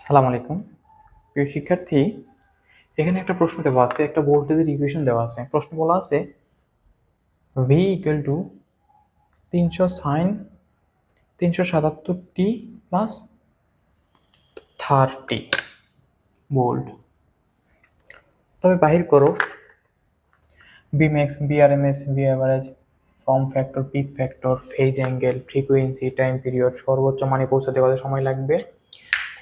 সালাম আলাইকুম। প্রিয় শিক্ষার্থী, এখানে একটা প্রশ্ন দেওয়া আছে, একটা ভোল্টেজের ইকুয়েশন দেওয়া আছে। প্রশ্ন বলা আছে ভি ইকুয়াল টু তিনশো সাইন তিনশো সাতাত্তর টি প্লাস থার্টি ভোল্ট তবে বাহির করো V max V R M S V average form factor peak factor phase angle frequency time period সর্বোচ্চ মানে পৌঁছাতে কত সময় লাগবে?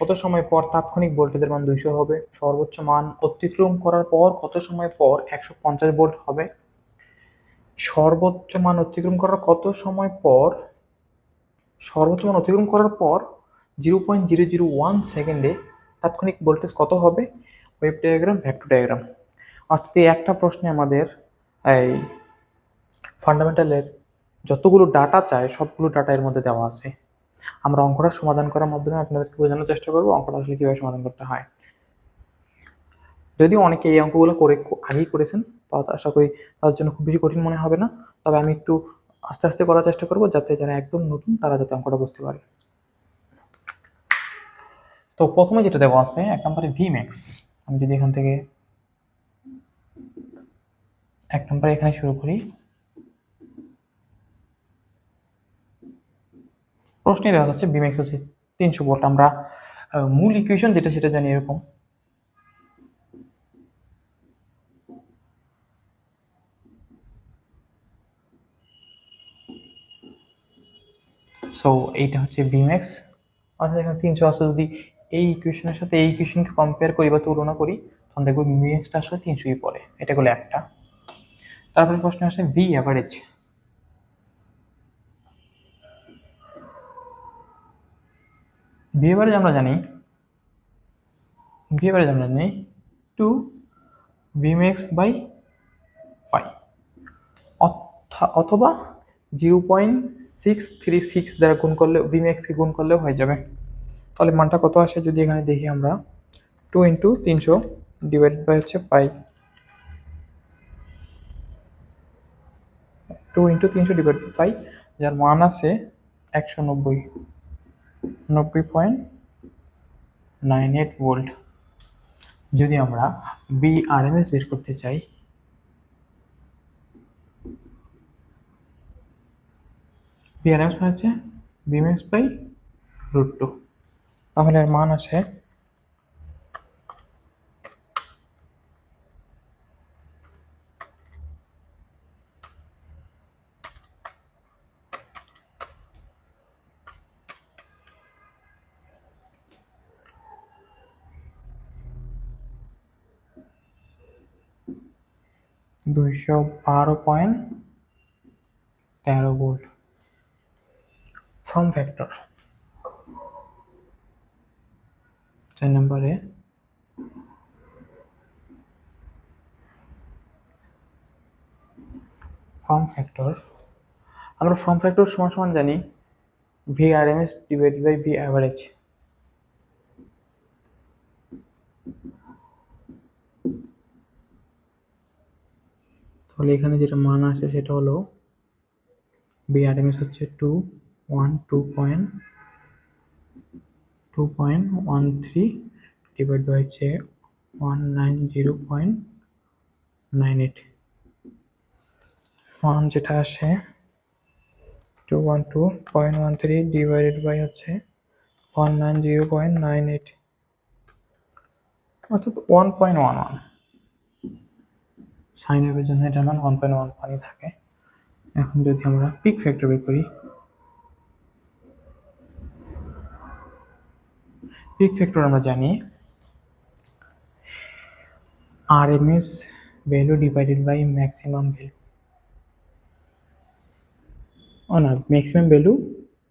কত সময় পর তাৎক্ষণিক ভোল্টেজের মান দুইশো হবে? সর্বোচ্চ মান অতিক্রম করার পর কত সময় পর একশো পঞ্চাশ ভোল্ট হবে? সর্বোচ্চ মান অতিক্রম করার কত সময় পর? সর্বোচ্চ মান অতিক্রম করার পর zero point zero zero one সেকেন্ডে তাৎক্ষণিক ভোল্টেজ কত হবে? Wave diagram vector diagram. অর্থাৎ এই একটা প্রশ্নে আমাদের এই ফান্ডামেন্টালের যতগুলো ডাটা চায় সবগুলো ডাটা এর মধ্যে দেওয়া আছে। আমরা অঙ্কটা সমাধান করার মাধ্যমে আপনাদেরকে বোঝানোর চেষ্টা করব অঙ্কটা আসলে কীভাবে সমাধান করতে হয়। যদিও অনেকে এই অঙ্কগুলো করে আগেই করেছেন আশা করি তাদের জন্য খুব বেশি কঠিন মনে হবে না। তবে আমি একটু আস্তে আস্তে করার চেষ্টা করব যাতে যারা একদম নতুন তারা যাতে অঙ্কটা বুঝতে পারে। তো প্রথমে যেটা দেওয়া আছে, এক নম্বরে ভি ম্যাক্স আমি যদি এখান থেকে এক নম্বরে এখানে শুরু করি প্রশ্নে দেওয়া যাচ্ছে বিমেক্স হচ্ছে তিনশো ভোল্ট আমরা মূল ইকুয়েশন যেটা সেটা জানি এরকম। সো এইটা হচ্ছে বিমেক্স অর্থাৎ এখানে তিনশো আছে, যদি এই ইকুয়েশনের সাথে এই ইকুয়েশনকে কম্পেয়ার করি বা তুলনা করি, তখন দেখব বিমেক্সটা আসলে তিনশোই পড়ে। এটা হলো একটা। তারপরে প্রশ্ন আসে ভি অ্যাভারেজ অ্যাভারেজ আমরা জানি অ্যাভারেজ আমরা জানি two V max by five অথবা zero point six three six দ্বারা গুণ করলে ভিমেক্সকে গুণ করলেও হয়ে যাবে। তাহলে মানটা কত আসে যদি এখানে দেখি আমরা? টু ইন্টু তিনশো ডিভাইড বাই হচ্ছে পাই টু ইন্টু তিনশো ডিভাইড বাই যার মান আছে একশো নব্বই। নব্বই পয়েন্ট নাইন এইট ভোল্ট যদি আমরা বি আর এম এস বের করতে চাই বি আর এম এস হচ্ছে বিএমএক্স বাই রুট টু তাহলে এর মান আছে দুইশো বারো পয়েন্ট তেরো ভোল্ট ফর্ম ফ্যাক্টর। চার নম্বরে ফর্ম ফ্যাক্টর। আমরা ফর্ম ফ্যাক্টর সমান সমান জানি V R M S divide by V average তাহলে এখানে যেটা মান আসে সেটা হলো V V R M S হচ্ছে two one two point two point one three divide by হচ্ছে one nine zero point nine eight one যেটা আসে two one two point one three divided by হচ্ছে one nine zero point nine eight অর্থাৎ one point one one sine ওয়েভের জন্য এটা মান one point one ওয়ানই থাকে। এখন যদি আমরা পিক ফ্যাক্টর বের করি পিক ফ্যাক্টর আমরা জানি R M S value divided by maximum value ও না maximum value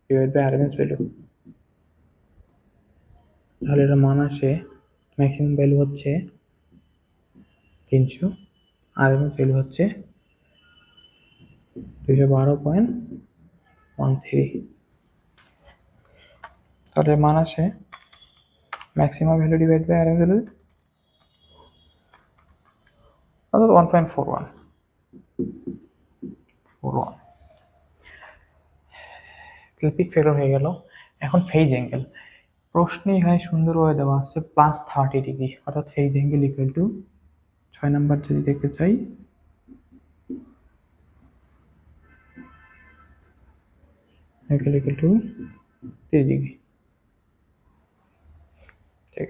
divide by R M S value তাহলে এটা মান আসে ম্যাক্সিমাম ভ্যালু হচ্ছে তিনশো। আর এম ভ্যালু হচ্ছে। দুশো বারো পয়েন্ট ওয়ান থ্রি তাহলে মান আসে maximum value divide by R M value অর্থাৎ one point four one four one peak হয়ে গেল। এখন ফেজ অ্যাঙ্গেল প্রশ্নে এখানে সুন্দরভাবে দেওয়া আছে প্লাস থার্টি ডিগ্রি অর্থাৎ ফেজ অ্যাঙ্গেল ইকুয়াল টু ছয় নাম্বার যদি দেখতে চাই। টু তিরিশ ডিগ্রি ঠিক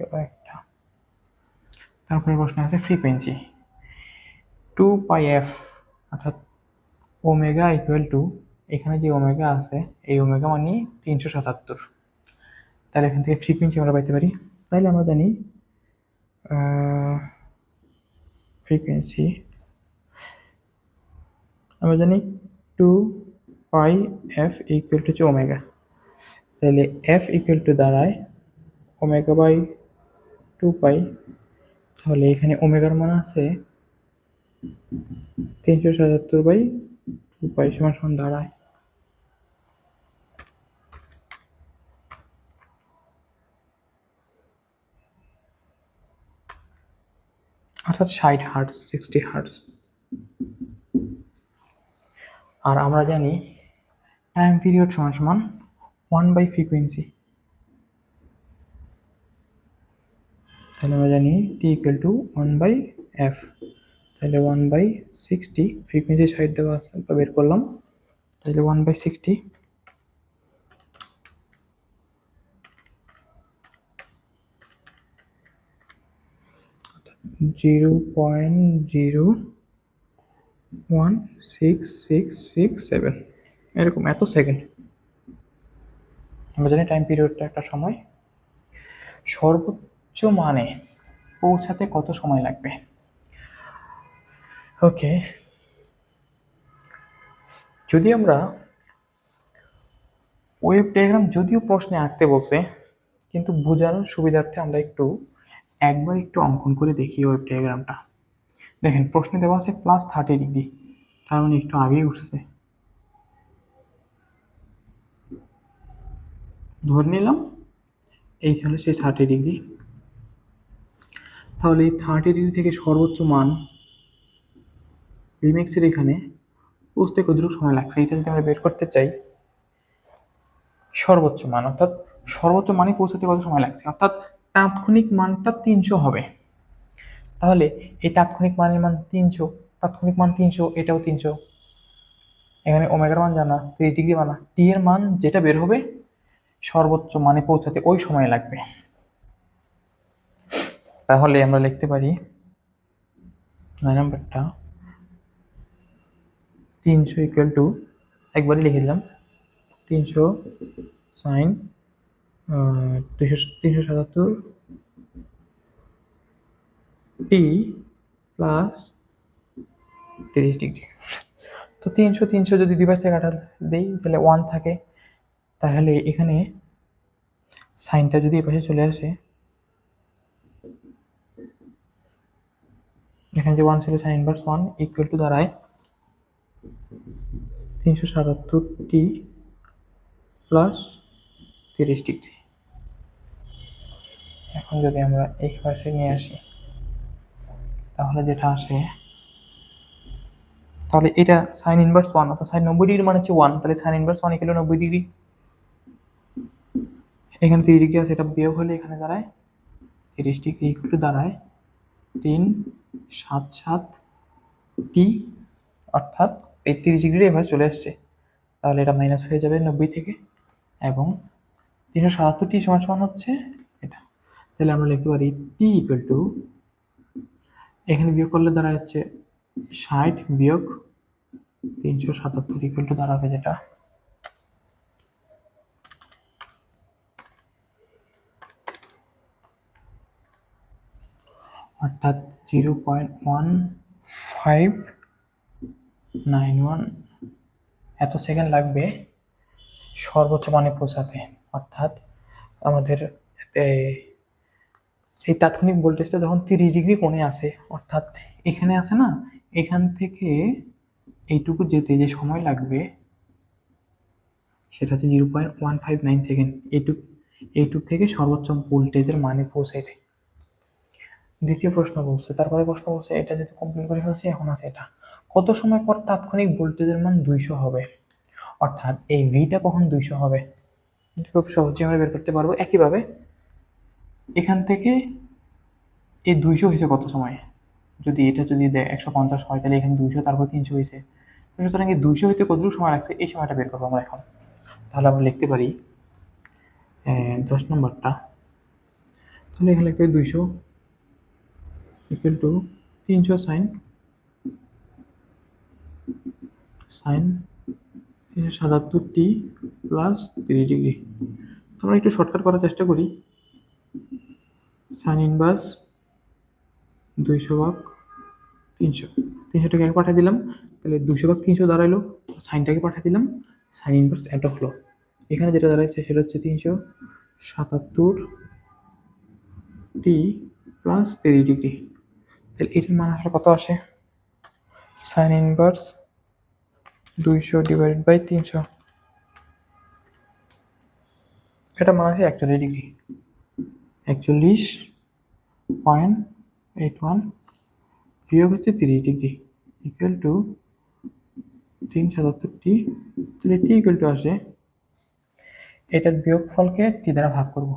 তারপরে প্রশ্ন আছে ফ্রিকোয়েন্সি টু পাই এফ অর্থাৎ ওমেগা ইকুয়াল টু এখানে যে ওমেগা আছে, এই ওমেগা মানে তিনশো সাতাত্তর। তাহলে এখান থেকে ফ্রিকোয়েন্সি আমরা পাইতে পারি। তাহলে আমরা জানি ফ্রিকোয়েন্সি আমরা জানি two pi F equal to হচ্ছে ওমেগা তাহলে এফ ইকুয়াল টু দাঁড়ায় ওমেগা বাই টু পাই তাহলে এখানে ওমেগার মান আছে তিনশো সাতাত্তর বাই টু পাই সমান সমান দাঁড়ায়। অর্থাৎ ষাট হার্টস সিক্সটি হার্টস আর আমরা জানি টাইম পিরিয়ড সমান সমান ওয়ান বাই ফ্রিকোয়েন্সি তাহলে আমরা জানি T equal to one by F তাহলে one by sixty frequency side দেওয়া বের করলাম। তাহলে one by sixty zero point zero one six six six seven. এরকম, এত সেকেন্ড আমরা জানি টাইম পিরিয়ডটা একটা সময়। সর্বোচ্চ মানে পৌঁছাতে কত সময় লাগবে? ওকে যদি আমরা ওয়েব ডায়াগ্রাম যদিও প্রশ্নে আঁকতে বলছে, কিন্তু বোঝানোর সুবিধার্থে আমরা একটু একবার একটু অঙ্কন করে দেখি ওয়েব ডায়াগ্রামটা দেখেন, প্রশ্নে দেওয়া আছে প্লাস থার্টি ডিগ্রি তার মানে একটু আগেই উঠছে। ধরে নিলাম, এই হলো সেই থার্টি ডিগ্রি তাহলে এই থার্টি ডিগ্রি থেকে সর্বোচ্চ মান রিমেক্সের এখানে বুঝতে কতটুকু সময় লাগছে, এটা যদি আমরা বের করতে চাই, সর্বোচ্চ মান, অর্থাৎ সর্বোচ্চ মানে পৌঁছাতে কত সময় লাগছে? অর্থাৎ তাৎক্ষণিক মানটা তিনশো হবে। তাহলে এই তাৎক্ষণিক মানের মান তিনশো, তাৎক্ষণিক মান তিনশো, এটাও তিনশো। এখানে ওমেগার মান জানা, ত্রিশ ডিগ্রি মানা টি এর মান যেটা বের হবে, সর্বোচ্চ মানে পৌঁছাতে ওই সময় লাগবে। তাহলে আমরা লিখতে পারি নয় নম্বরটা তিনশো ইকুয়াল টু একবারই লিখে দিলাম, তিনশো সাইন দুশো তিনশো সাতাত্তর টি প্লাস তিরিশ ডিগ্রি তো তিনশো তিনশো যদি দুই পাশে কাটা দিই, তাহলে ওয়ান থাকে। তাহলে এখানে সাইনটা যদি এ পাশে চলে আসে, এখানে যে ওয়ান ছিল, sine inverse one equal to দাঁড়ায় তিনশো সাতাত্তর টি প্লাস তিরিশ ডিগ্রি এখন যদি আমরা এই পাশে নিয়ে আসি, তাহলে যেটা আসে, তাহলে এটা সাইন ইনভার্স ওয়ান অর্থাৎ সাইন নব্বই ডিগ্রি মানে হচ্ছে ওয়ান তাহলে সাইন ইনভার্স ওয়ান ইকুয়াল নব্বই ডিগ্রি এখানে তিরিশ ডিগ্রি আছে, এটা বিয়োগ হলে এখানে দাঁড়ায় তিরিশ ডিগ্রি ইকুয়াল টু দাঁড়ায় তিন সাত সাত টি অর্থাৎ এই তিরিশ ডিগ্রি এভাবে চলে আসছে। তাহলে এটা মাইনাস হয়ে যাবে নব্বই থেকে, এবং তিনশো সাতাত্তর টি সমান সমান হচ্ছে তাহলে আমরা লিখতে পারি টি ইকুয়াল টু এখানে বিয়োগ করলে দাঁড়া যাচ্ছে ষাট বিয়োগ তিনশো সাতাত্তর ইকুয়াল টু দাঁড়াবে যেটা। অর্থাৎ zero point one five nine one এত সেকেন্ড লাগবে সর্বোচ্চ মানে পৌঁছাতে। অর্থাৎ আমাদের এই তাৎক্ষণিক ভোল্টেজটা যখন তিরিশ ডিগ্রি কোণে আসে, অর্থাৎ এখানে আছে না, এখান থেকে এইটুকু যেতে যে সময় লাগবে, সেটা হচ্ছে zero point one five nine second এইটুক এইটুক থেকে সর্বোচ্চ ভোল্টেজের মানে পৌঁছাইতে দ্বিতীয় প্রশ্ন বলছে, তারপরে প্রশ্ন বলছে, এটা যদি কমপ্লিট করে ফেলছি, এখন আছে এটা। কত সময় পর তাৎক্ষণিক ভোল্টেজের মান দুইশো হবে? অর্থাৎ এই ভিটা কখন দুইশো হবে? খুব সহজে আমরা বের করতে পারব। একইভাবে এখান থেকে এই দুইশো হয়েছে কত সময়? যদি এটা যদি একশো পঞ্চাশ হয়, তাহলে এখানে দুইশো, তারপর তিনশো হয়েছে। সুতরাং এই দুইশো হইতে কতটুকু সময় লাগছে, এই সময়টা বের করব আমরা এখন। তাহলে আমরা লিখতে পারি দশ নম্বরটা। তাহলে এখানে লিখতে দুইশো ইকুয়াল টু তিনশো সাইন সাইন তিনশো সাতাত্তর টি প্লাস তিরিশ ডিগ্রি। আমরা একটু শর্টকাট করার চেষ্টা করি। সাইন ইনভার্স, দুইশো ভাগ তিনশো। তিনশোটাকে এক পাঠিয়ে দিলাম, তাহলে দুশো ভাগ তিনশো দাঁড়াইলো সাইনটাকে পাঠিয়ে দিলাম, সাইন ইনভার্স এটা হলো। এখানে যেটা দাঁড়াচ্ছে সেটা হচ্ছে তিনশো সাতাত্তর টি প্লাস তিরিশ ডিগ্রি। তাহলে এটার মান আসলে কত আসে? সাইন ইনভার্স দুইশো ডিভাইডেড বাই তিনশো। এটা মান আসে একচল্লিশ ডিগ্রি। একচল্লিশ পয়েন্ট এইট ওয়ান বিয়োগ হচ্ছে তিরিশ ডিগ্রি ইকুয়াল টু তিন সাতাত্তর টি তাহলে টি ইকুয়াল টু আসে। এটার বিয়োগ ফলকে টি দ্বারা ভাগ করব।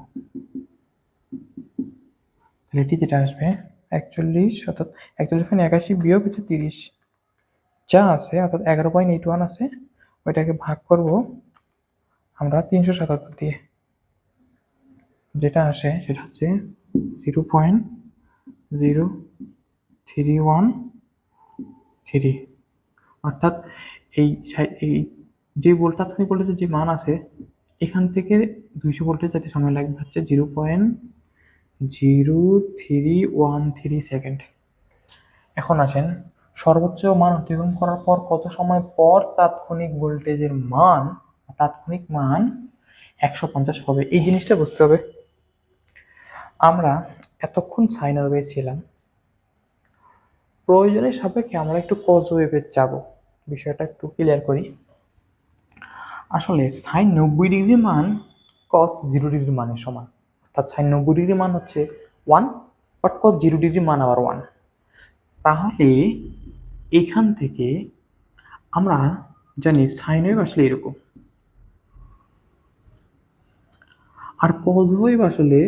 তাহলে টি যেটা আসবে, একচল্লিশ অর্থাৎ একচল্লিশ পয়েন্ট একাশি বিয়োগ হচ্ছে তিরিশ। যা আছে, অর্থাৎ এগারো পয়েন্ট এইট ওয়ান আছে, ওইটাকে ভাগ করব আমরা তিনশো সাতাত্তর দিয়ে। যেটা আসে সেটা হচ্ছে zero point zero three one three অর্থাৎ এই এই যে ভোল্ট তাৎক্ষণিক ভোল্টেজের যে মান আছে, এখান থেকে দুইশো ভোল্টেজ যাতে সময় লাগবে হচ্ছে zero point zero three one three second এখন আসেন, সর্বোচ্চ মান অতিক্রম করার পর কত সময় পর তাৎক্ষণিক ভোল্টেজের মান, তাৎক্ষণিক মান একশো পঞ্চাশ হবে। এই জিনিসটা বুঝতে হবে। আমরা এতক্ষণ সাইন ওয়েভে ছিলাম। প্রয়োজনের সাপেক্ষে আমরা একটু কজ ওয়েভে যাব। বিষয়টা একটু ক্লিয়ার করি। আসলে সাইন নব্বই ডিগ্রি মান কস জিরো ডিগ্রি মানের সমান। অর্থাৎ সাইন নব্বই ডিগ্রি মান হচ্ছে one but cos zero degree মান আবার ওয়ান তাহলে এখান থেকে আমরা জানি সাইন ওয়েভ আসলে এরকম। আর কজ ওয়েভ আসলে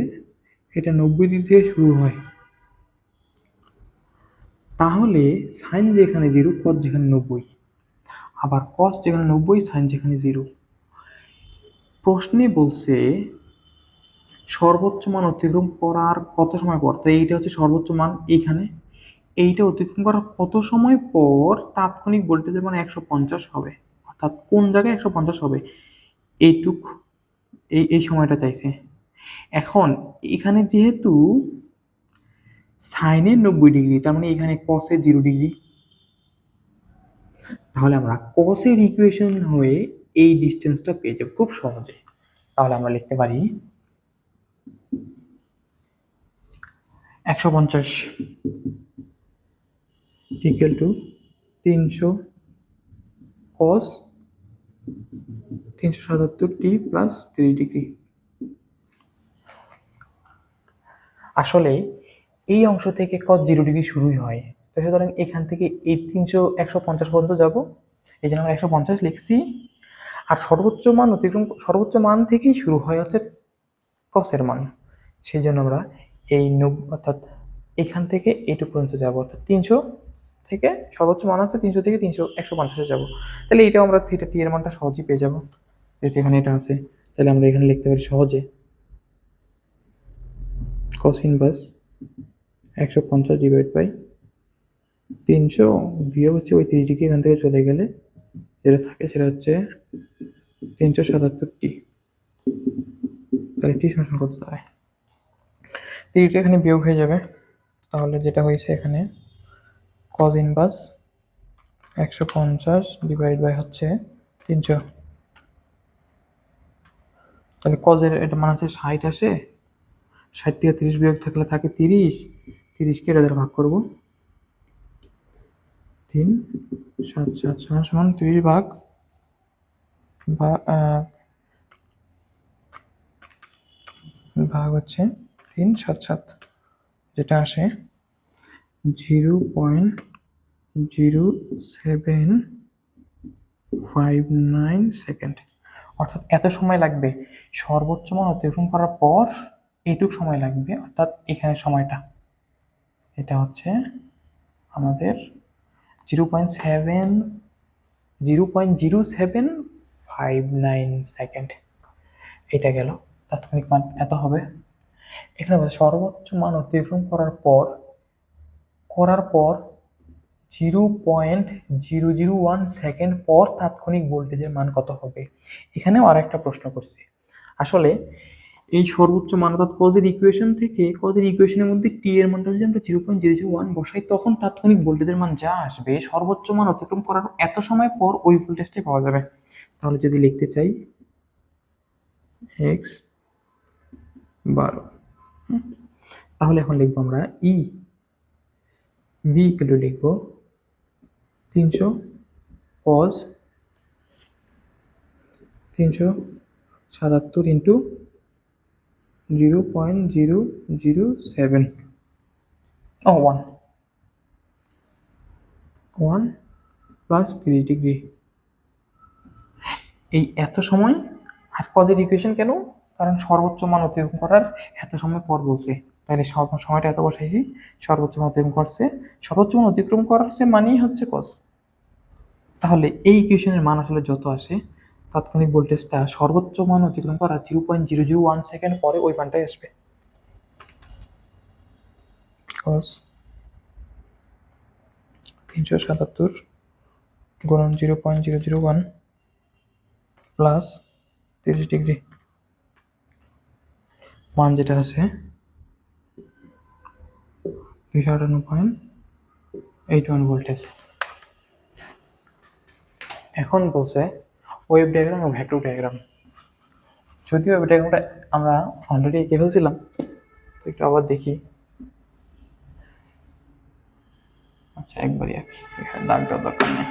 এটা নব্বই ডিগ্রি থেকে শুরু হয়। তাহলে সাইন যেখানে জিরো কস যেখানে নব্বই। আবার কস যেখানে নব্বই সাইন যেখানে জিরো প্রশ্নে বলছে, সর্বোচ্চ মান অতিক্রম করার কত সময় পর? তাই এইটা হচ্ছে সর্বোচ্চ মান এইখানে। এইটা অতিক্রম করার কত সময় পর তাৎক্ষণিক ভোল্টেজের মানে একশো পঞ্চাশ হবে? অর্থাৎ কোন জায়গায় একশো পঞ্চাশ হবে? এইটুক এই এই সময়টা চাইছে। এখন এখানে যেহেতু সাইনের নব্বই ডিগ্রি তার মানে এখানে কসের জিরো ডিগ্রি তাহলে আমরা কসের ইকুয়েশন হয়ে এই ডিস্টেন্সটা পেয়ে যাব খুব সহজে। তাহলে আমরা লিখতে পারি একশো পঞ্চাশ ইকুয়াল টু তিনশো কস তিনশো সাতাত্তর টি প্লাস থ্রি ডিগ্রি আসলে এই অংশ থেকে কস জিরো ডিগ্রি শুরুই হয়। তো সুতরাং এখান থেকে এই তিনশো একশো পঞ্চাশ পর্যন্ত যাব। এই জন্য আমরা একশো পঞ্চাশ লিখছি। আর সর্বোচ্চ মান অতিক্রম, সর্বোচ্চ মান থেকেই শুরু হয় হচ্ছে কসের মান। সেই জন্য আমরা এই নব, অর্থাৎ এখান থেকে এইটুকু পর্যন্ত যাব। অর্থাৎ তিনশো থেকে সর্বোচ্চ মান আছে, তিনশো থেকে তিনশো একশো পঞ্চাশে যাব। তাহলে এইটাও আমরা থিটা টি এর মানটা সহজেই পেয়ে যাব। যেহেতু এখানে এটা আছে, তাহলে আমরা এখানে লিখতে পারি সহজে। কস ইনভার্স একশো পঞ্চাশ ডিভাইড বাই তিনশো বিয়োগ হচ্ছে ওই তিরিশ ডিগ্রি এখান থেকে চলে গেলে যেটা থাকে সেটা হচ্ছে তিনশো সাতাত্তর টি তাহলে টি সমান কত দাঁড়ায় তিরিশটা এখানে বিয়োগ হয়ে যাবে। তাহলে যেটা হয়েছে এখানে কজ ইনভার্স একশো পঞ্চাশ ডিভাইড বাই হচ্ছে তিনশো। তাহলে কজের এটা মানে হচ্ছে ষাট আসে ষাট থেকে তিরিশ বিয়োগ থাকলে থাকে তিরিশ। তিরিশকে এটা ভাগ করব। তিন, সাত সাত সমান সমান তিরিশ ভাগ ভাগ হচ্ছে তিন, সাত সাত, যেটা আসে zero point zero seven five nine second. অর্থাৎ এত সময় লাগবে। সর্বোচ্চ মান অতিক্রম করার পর এইটুক সময় লাগবে, অর্থাৎ এখানে সময়টা। এটা হচ্ছে আমাদের zero point seven, zero point zero seven five nine second. এটা গেল। তাৎক্ষণিক মান এত হবে। এখানে সর্বোচ্চ মান অতিক্রম করার পর করার পর zero point zero zero one second পর তাৎক্ষণিক ভোল্টেজের মান কত হবে? এখানেও আর একটা প্রশ্ন করছে। আসলে এই সর্বোচ্চ মান অর্থাৎ কজের ইকুয়েশন থেকে কজের ইকুয়েশনের মধ্যে টি এর মানটা যদি আমরা zero point zero zero one বসাই, তখন তাৎক্ষণিক ভোল্টেজের মান যা আসবে, সর্বোচ্চ মান অতিক্রম করার এত সময় পর ওই ভোল্টেজটাই পাওয়া যাবে। তাহলে যদি লিখতে চাই এক্স বারো তাহলে এখন লিখব আমরা ই ভি ইকুয়াল লিখব তিনশো পজ তিনশো সাতাত্তর into zero point zero zero seven ও one one plus three degree এই এত সময়? আর কজের ইকুয়েশন কেন? কারণ সর্বোচ্চ মান অতিক্রম করার এত সময় পর বলছে। তাহলে সময়টা এত বসাইছি। সর্বোচ্চ মান অতিক্রম করছে। সর্বোচ্চ মান অতিক্রম করার সে মানেই হচ্ছে কস তাহলে এই ইকুয়েশনের মান আসলে যত আসে তাৎক্ষণিক ভোল্টেজটা সর্বোচ্চ মান অতিক্রম করা zero point zero zero one second পরে ওই মানটাই আসবে। তিনশো সাতাত্তর গুণন zero point zero zero one plus তিরিশ ডিগ্রি। মান যেটা আছে দুইশো আটান্ন পয়েন্ট এইট ওয়ান ভোল্টেজ এখন বলছে ওয়েব ডায়াগ্রাম এবং ভ্যাক্টর ডায়াগ্রাম যদিও ওয়েব ডায়াগ্রামটা আমরা অলরেডি এঁকে ফেলছিলাম একটু আবার দেখি। আচ্ছা একবারই আঁকি, এখানে দাগ দরকার নেই।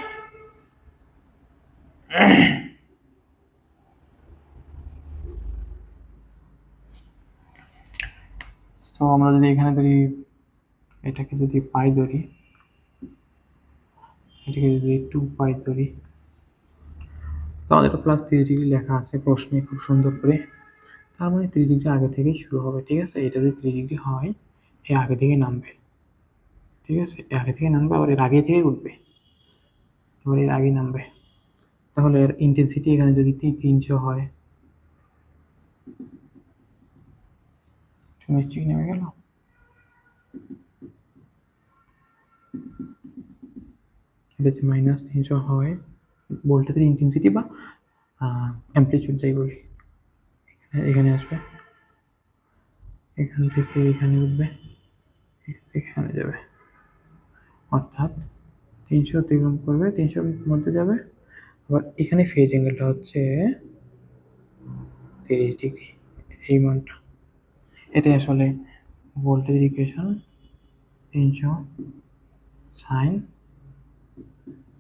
তো আমরা যদি এখানে ধরি, এটাকে যদি পাই ধরি, এটাকে যদি টু পাই ধরি তাহলে এটা প্লাস থ্রি ডিগ্রি লেখা আছে, প্রশ্নে খুব সুন্দর করে। তার মানে থ্রি ডিগ্রি আগে থেকেই শুরু হবে, ঠিক আছে? এটা যদি থ্রি ডিগ্রি হয়, এ আগে থেকে নামবে, ঠিক আছে? এ আগে থেকে নামবে, আবার এর আগে থেকেই উঠবে, আবার এর আগে নামবে। তাহলে এর ইন্টেন্সিটি এখানে যদি তি- তিনশো হয় নিশ্চয়ই নেমে গেল? এটা হচ্ছে মাইনাস তিনশো হয়, ভোল্টেজের ইন্টেন্সিটি বা অ্যাম্পলিটিউড যাই বলি। এখানে আসবে। এখান থেকে এখানে উঠবে। এখানে যাবে। অর্থাৎ তিনশো অতিক্রম করবে, তিনশোর মধ্যে যাবে। আবার এখানে ফেজ অ্যাঙ্গেলটা হচ্ছে তিরিশ ডিগ্রি। এই মানটা। এটাই আসলে ভোল্টেজ ইকুয়েশন তিনশো সাইন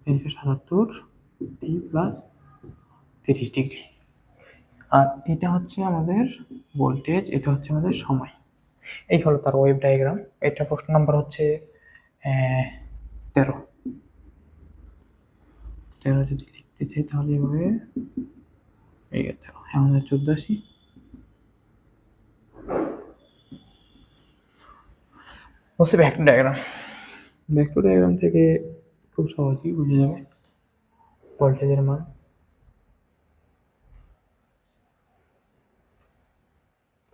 তিনশো সাতাত্তর টি প্লাস তিরিশ ডিগ্রি। আর এটা হচ্ছে আমাদের ভোল্টেজ এটা হচ্ছে আমাদের সময়। এই হলো তার ওয়েভ ডায়াগ্রাম এটা প্রশ্ন নাম্বার হচ্ছে তেরো। তেরো যদি লিখতে চাই তাহলে এভাবে এই তেরো আমাদের চোদ্দ আসি হচ্ছে ভ্যাক্টর ডায়াগ্রাম ভ্যাক্টর ডায়াগ্রাম থেকে খুব সহজেই বুঝে যাবে। ভোল্টেজের মান।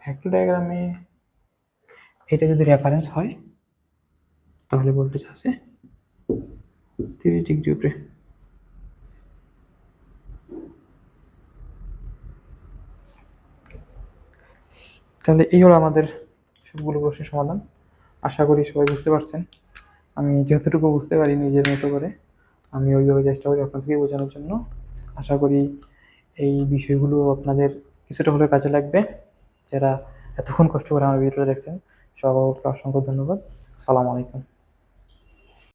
ভ্যাক্টর ডায়াগ্রামে এটা যদি রেফারেন্স হয়, তাহলে ভোল্টেজ আছে তিরিশ ডিগ্রি উপরে। তাহলে এই হলো আমাদের সবগুলো প্রশ্নের সমাধান। আশা করি সবাই বুঝতে পারছেন। আমি যতটুকু বুঝতে পারি নিজের মতো করে, আমি ওইভাবে চেষ্টা করি আপনাদেরকে বোঝানোর জন্য। আশা করি এই বিষয়গুলো আপনাদের কিছুটা হলেও কাজে লাগবে। যারা এতক্ষণ কষ্ট করে আমার ভিডিওটা দেখছেন সব অসংখ্য ধন্যবাদ। সালাম আলাইকুম।